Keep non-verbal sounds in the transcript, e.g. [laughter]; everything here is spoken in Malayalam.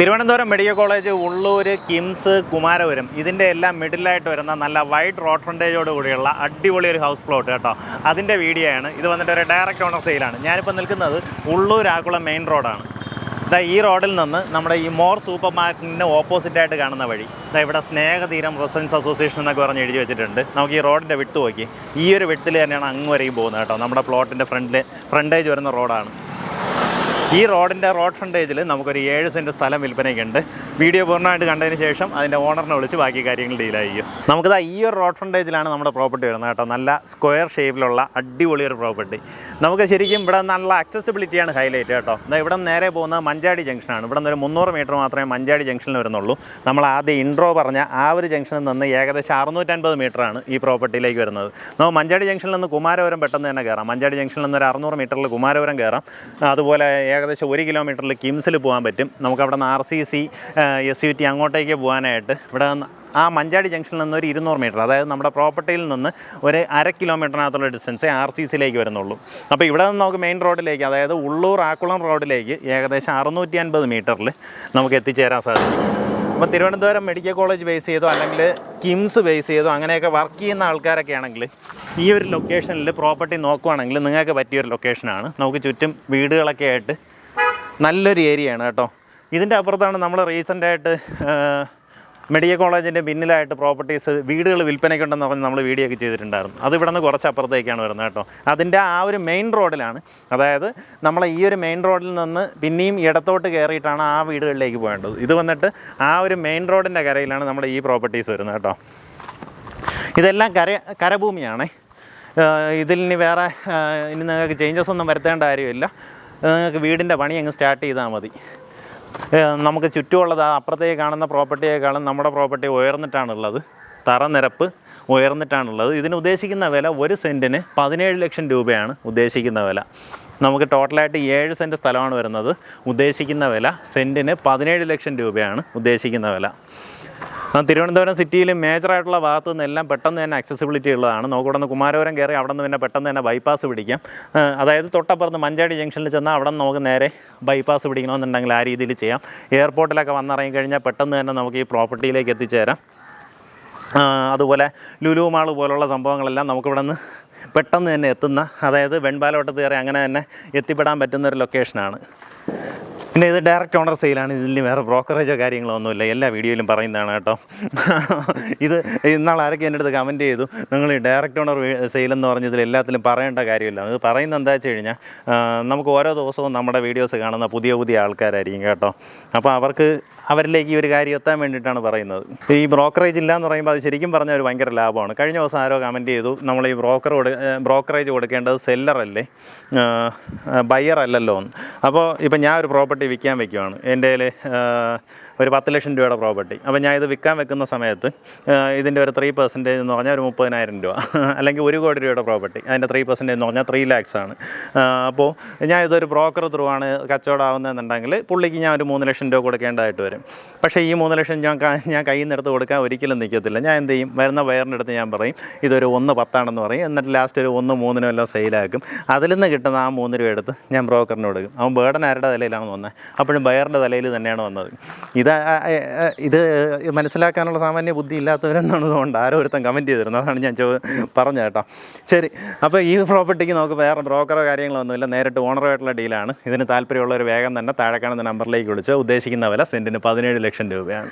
Thiruvananthapuram medical college Ulloor KIMS Kumarapuram ഇതിന്റെ എല്ലാം മിഡിലായിട്ട് വരുന്ന നല്ല വൈഡ് റോഡ് ഫ്രണ്ടേജോട് കൂടിയുള്ള അടിപൊളി ഒരു ഹൗസ് പ്ലോട്ട് കേട്ടോ. അതിന്റെ വീഡിയോ ആണ്. ഇത് വന്നിട്ട് ഒരു ഡയറക്റ്റ് ഓണർ സെയിലാണ് ഞാനിപ്പോൾ നിൽക്കുന്നത് ഉള്ളൂർ ആക്കുളം മെയിൻ റോഡാണ് ഇതാ ഈ റോഡിൽ നിന്ന് നമ്മുടെ ഈ മോർ സൂപ്പർ മാർക്കറ്റിന്റെ ഓപ്പോസിറ്റ് ആയിട്ട് കാണുന്ന വഴി ഇതാ ഇവിടെ സ്നേഹതീരം റെസിഡൻസ് അസോസിയേഷൻ എന്നൊക്കെ പറഞ്ഞ് എഴുതി വെച്ചിട്ടുണ്ട്. നമുക്ക് ഈ റോഡിന്റെ വിട്ട് നോക്കി. ഈ ഒരു വിട്ടിൽ തന്നെയാണ് അങ്ങ് വരെയും പോകുന്നത് കേട്ടോ. നമ്മുടെ പ്ലോട്ടിന്റെ ഫ്രണ്ടിൽ ഫ്രണ്ടേജ് വരുന്ന റോഡാണ് ഈ റോഡിന്റെ റോഡ് ഫ്രണ്ടേജിൽ നമുക്കൊരു ഏഴ് സെന്റ് സ്ഥലം വിൽപ്പനയ്ക്കുണ്ട്. വീഡിയോ പൂർണമായിട്ട് കണ്ടതിന് ശേഷം അതിന്റെ ഓണറിനെ വിളിച്ച് ബാക്കി കാര്യങ്ങൾ ഡീലായിരിക്കും. നമുക്കിതാ ഈ ഒരു റോഡ് ഫ്രണ്ടേജിലാണ് നമ്മുടെ പ്രോപ്പർട്ടി വരുന്നത് കേട്ടോ. നല്ല സ്ക്വയർ ഷേപ്പിലുള്ള അടിപൊളി ഒരു പ്രോപ്പർട്ടി നമുക്ക് ശരിക്കും ഇവിടെ നല്ല accessibility-ആണ് ഹൈലൈറ്റ് കേട്ടോ. ഇവിടെ നേരെ പോകുന്നത് മഞ്ചാടി ജംഗ്ഷനാണ് ഇവിടെ നിന്ന് ഒരു മുന്നൂറ് മീറ്റർ മാത്രമേ മഞ്ചാടി ജംഗ്ഷനിൽ വരുന്നുള്ളൂ. നമ്മൾ ആദ്യം ഇൻട്രോ പറഞ്ഞ ആ ഒരു ജംഗ്ഷനിൽ നിന്ന് ഏകദേശം അറുന്നൂറ്റൻപത് ആണ് ഈ പ്രോപ്പർട്ടിയിലേക്ക് വരുന്നത്. നമുക്ക് മഞ്ചാടി ജംഗ്ഷനിൽ നിന്ന് കുമാരപുരം പെട്ടെന്ന് തന്നെ കയറാം മഞ്ചാടി ജംഗ്ഷനിൽ നിന്ന് ഒരു അറുന്നൂറ് മീറ്ററിൽ കുമാരപുരം കയറാം അതുപോലെ ഏകദേശം ഒരു കിലോമീറ്ററിൽ കിംസിൽ പോകാൻ പറ്റും. നമുക്ക് അവിടെ നിന്ന് R C C S U T അങ്ങോട്ടേക്ക് പോകാനായിട്ട് ഇവിടെ ആ മഞ്ചാടി ജംഗ്ഷനിൽ നിന്ന് ഒരു ഇരുന്നൂറ് മീറ്റർ അതായത് നമ്മുടെ പ്രോപ്പർട്ടിയിൽ നിന്ന് ഒരു അര കിലോമീറ്ററിനകത്തുള്ള ഡിസ്റ്റൻസ് ആർ സി സിയിലേക്ക് വരുന്നുള്ളൂ. അപ്പോൾ ഇവിടെ നിന്ന് നമുക്ക് മെയിൻ റോഡിലേക്ക് അതായത് ഉള്ളൂർ ആക്കുളം റോഡിലേക്ക് ഏകദേശം അറുന്നൂറ്റി അൻപത് മീറ്ററിൽ നമുക്ക് എത്തിച്ചേരാൻ സാധിക്കും. അപ്പോൾ തിരുവനന്തപുരം മെഡിക്കൽ കോളേജ് ബേസ് ചെയ്തോ അല്ലെങ്കിൽ കിംസ് ബേസ് ചെയ്തോ അങ്ങനെയൊക്കെ വർക്ക് ചെയ്യുന്ന ആൾക്കാരൊക്കെ ആണെങ്കിൽ ഈ ഒരു ലൊക്കേഷനിൽ പ്രോപ്പർട്ടി നോക്കുവാണെങ്കിൽ നിങ്ങൾക്ക് പറ്റിയൊരു ലൊക്കേഷനാണ് നമുക്ക് ചുറ്റും വീടുകളൊക്കെ ആയിട്ട് നല്ലൊരു ഏരിയയാണ് കേട്ടോ. ഇതിന്റെ അപ്പുറത്താണ് നമ്മൾ റീസെന്റായിട്ട് മെഡിക്കൽ കോളേജിന്റെ പിന്നിലായിട്ട് പ്രോപ്പർട്ടീസ് വീടുകൾ വിൽപ്പനയ്ക്കുണ്ടെന്ന് പറഞ്ഞ് നമ്മൾ വീഡിയോ ഒക്കെ ചെയ്തിട്ടുണ്ടായിരുന്നു. അത് ഇവിടെ നിന്ന് കുറച്ച് അപ്പുറത്തേക്കാണ് വരുന്നത് കേട്ടോ. അതിന്റെ ആ ഒരു മെയിൻ റോഡിലാണ് അതായത് നമ്മൾ ഈ ഒരു മെയിൻ റോഡിൽ നിന്ന് പിന്നെയും ഇടത്തോട്ട് കയറിയിട്ടാണ് ആ വീടുകളിലേക്ക് പോകേണ്ടത്. ഇത് വന്നിട്ട് ആ ഒരു മെയിൻ റോഡിന്റെ കരയിലാണ് നമ്മുടെ ഈ പ്രോപ്പർട്ടീസ് വരുന്നത് കേട്ടോ. ഇതെല്ലാം കര കരഭൂമിയാണേ. ഇതിൽ ഇനി വേറെ ഇനി നിങ്ങൾക്ക് ചേഞ്ചസ് ഒന്നും വരുത്തേണ്ട കാര്യമില്ല. നിങ്ങൾക്ക് വീടിന്റെ പണി അങ്ങ് സ്റ്റാർട്ട് ചെയ്താൽ മതി. നമുക്ക് ചുറ്റുമുള്ളത് അപ്പുറത്തേക്ക് കാണുന്ന പ്രോപ്പർട്ടിയേക്കാളും നമ്മുടെ പ്രോപ്പർട്ടി ഉയർന്നിട്ടാണുള്ളത്. തറ നിരപ്പ് ഉയർന്നിട്ടാണുള്ളത്. ഇതിന് ഉദ്ദേശിക്കുന്ന വില ഒരു സെന്റിന് പതിനേഴ് ലക്ഷം രൂപയാണ് ഉദ്ദേശിക്കുന്ന വില. നമുക്ക് ടോട്ടലായിട്ട് ഏഴ് സെന്റ് സ്ഥലമാണ് വരുന്നത്. ഉദ്ദേശിക്കുന്ന വില സെന്റിന് പതിനേഴ് ലക്ഷം രൂപയാണ് ഉദ്ദേശിക്കുന്ന വില. തിരുവനന്തപുരം സിറ്റിയിൽ മേജറായിട്ടുള്ള ഭാഗത്തു നിന്നെല്ലാം പെട്ടെന്ന് തന്നെ അക്സസിബിലിറ്റി ഉള്ളതാണ്. നമുക്ക് നിന്ന് കുമാരപുരം കയറി അവിടെ നിന്ന് പിന്നെ പെട്ടെന്ന് തന്നെ ബൈപ്പാസ് പിടിക്കാം. അതായത് തൊട്ടപ്പുറത്ത് മഞ്ചാടി ജംഗ്ഷനിൽ ചെന്നാൽ അവിടെ നിന്ന് നമുക്ക് നേരെ ബൈപ്പാസ് പിടിക്കണമെന്നുണ്ടെങ്കിൽ ആ രീതിയിൽ ചെയ്യാം. എയർപോർട്ടിലൊക്കെ വന്നിറങ്ങി കഴിഞ്ഞാൽ പെട്ടെന്ന് തന്നെ നമുക്ക് ഈ പ്രോപ്പർട്ടിയിലേക്ക് എത്തിച്ചേരാം. അതുപോലെ ലുലു മാൾ പോലുള്ള സംഭവങ്ങളെല്ലാം നമുക്കിവിടെ നിന്ന് പെട്ടെന്ന് തന്നെ എത്തുന്ന അതായത് വെൺപാലോട്ടത്ത് കയറി അങ്ങനെ തന്നെ എത്തിപ്പെടാൻ പറ്റുന്ന ഒരു ലൊക്കേഷനാണ് പിന്നെ ഇത് ഡയറക്റ്റ് ഓണർ സെയിലാണ് ഇതിൽ വേറെ ബ്രോക്കറേജോ കാര്യങ്ങളോ ഒന്നുമില്ല. എല്ലാ വീഡിയോയിലും പറയുന്നതാണ് കേട്ടോ. ഇത് ഇന്നാൾ ആരൊക്കെ എന്റെ അടുത്ത് കമന്റ് ചെയ്തു? നിങ്ങൾ ഡയറക്റ്റ് ഓണർ സെയിലെന്ന് പറഞ്ഞതിൽ എല്ലാത്തിലും പറയേണ്ട കാര്യമില്ല. അത് പറയുന്നത് എന്താ വെച്ച് കഴിഞ്ഞാൽ നമുക്ക് ഓരോ ദിവസവും നമ്മുടെ വീഡിയോസ് കാണുന്ന പുതിയ പുതിയ ആൾക്കാരായിരിക്കും കേട്ടോ. അപ്പോൾ അവർക്ക് അവരിലേക്ക് ഈ ഒരു കാര്യം എത്താൻ വേണ്ടിയിട്ടാണ് പറയുന്നത്. ഈ ബ്രോക്കറേജ് ഇല്ല എന്ന് പറയുമ്പോൾ അത് ശരിക്കും പറഞ്ഞാൽ ഒരു ഭയങ്കര ലാഭമാണ്. കഴിഞ്ഞ ദിവസം ആരോ കമന്റ് ചെയ്തു നമ്മൾ ഈ ബ്രോക്കർ കൊടു ബ്രോക്കറേജ് കൊടുക്കേണ്ടത് സെല്ലറല്ലേ ബയ്യർ അല്ലല്ലോ എന്ന്. അപ്പോൾ ഇപ്പം ഞാൻ ഒരു പ്രോപ്പർട്ടി വിൽക്കാൻ വയ്ക്കുവാണ് എന്റെ ഒരു പത്ത് ലക്ഷം രൂപയുടെ പ്രോപ്പർട്ടി. അപ്പോൾ ഞാൻ ഇത് വിൽക്കാൻ വെക്കുന്ന സമയത്ത് ഇതിന്റെ ഒരു ത്രീ പെർസെന്റേജ് എന്ന് പറഞ്ഞാൽ ഒരു മുപ്പതിനായിരം രൂപ. [laughs] അല്ലെങ്കിൽ ഒരു കോടി രൂപയുടെ പ്രോപ്പർട്ടി. അതിന്റെ ത്രീ പെർസെന്റേജ് എന്ന് പറഞ്ഞാൽ ത്രീ ലാക്സ് ആണ്. അപ്പോൾ ഞാൻ ഇതൊരു ബ്രോക്കർ ത്രൂ ആണ് കച്ചവടമാവുന്നതെന്നുണ്ടെങ്കിൽ പുള്ളിക്ക് ഞാൻ ഒരു മൂന്ന് ലക്ഷം രൂപ കൊടുക്കേണ്ടതായിട്ട് വരും. പക്ഷേ ഈ മൂന്ന് ലക്ഷം ഞാൻ ഞാൻ കയ്യിൽ നിന്ന് എടുത്ത് കൊടുക്കാൻ ഒരിക്കലും നിൽക്കത്തില്ല ഞാൻ എന്ത് ചെയ്യും? വരുന്ന വയറിന്റെ അടുത്ത് ഞാൻ പറയും ഇതൊരു ഒന്ന് പത്താണെന്ന് പറയും. എന്നിട്ട് ലാസ്റ്റ് ഒരു ഒന്ന് മൂന്നിനും എല്ലാം സെയിലാക്കും അതിൽ നിന്ന് കിട്ടുന്ന ആ മൂന്ന് രൂപ എടുത്ത് ഞാൻ ബ്രോക്കറിന് കൊടുക്കും. അവൻ ബേർഡൻ ആരുടെ തലയിലാണ് വന്നത് അപ്പോഴും ബയറിന്റെ തലയിൽ തന്നെയാണ് വന്നത്. ഇത് ഇത് മനസ്സിലാക്കാനുള്ള സാമാന്യ ബുദ്ധി ഇല്ലാത്തവരെന്നാണ് തോന്നുന്നത് ആരോ ഒരുത്തൻ കമന്റ് ചെയ്തിരുന്നത്. അതാണ് ഞാൻ ചോ പറഞ്ഞത് കേട്ടോ. ശരി അപ്പോൾ ഈ പ്രോപ്പർട്ടിക്ക് നമുക്ക് വേറെ ബ്രോക്കറോ കാര്യങ്ങളോ ഒന്നുമില്ല. നേരിട്ട് ഓണറുമായിട്ടുള്ള ഡീലാണ് ഇതിന് താല്പര്യമുള്ളവർ വേഗം തന്നെ താഴെ കാണുന്ന നമ്പറിലേക്ക് വിളിച്ച് ഉദ്ദേശിക്കുന്ന വില സെന്റിന് പതിനേഴ് ലക്ഷം രൂപയാണ്.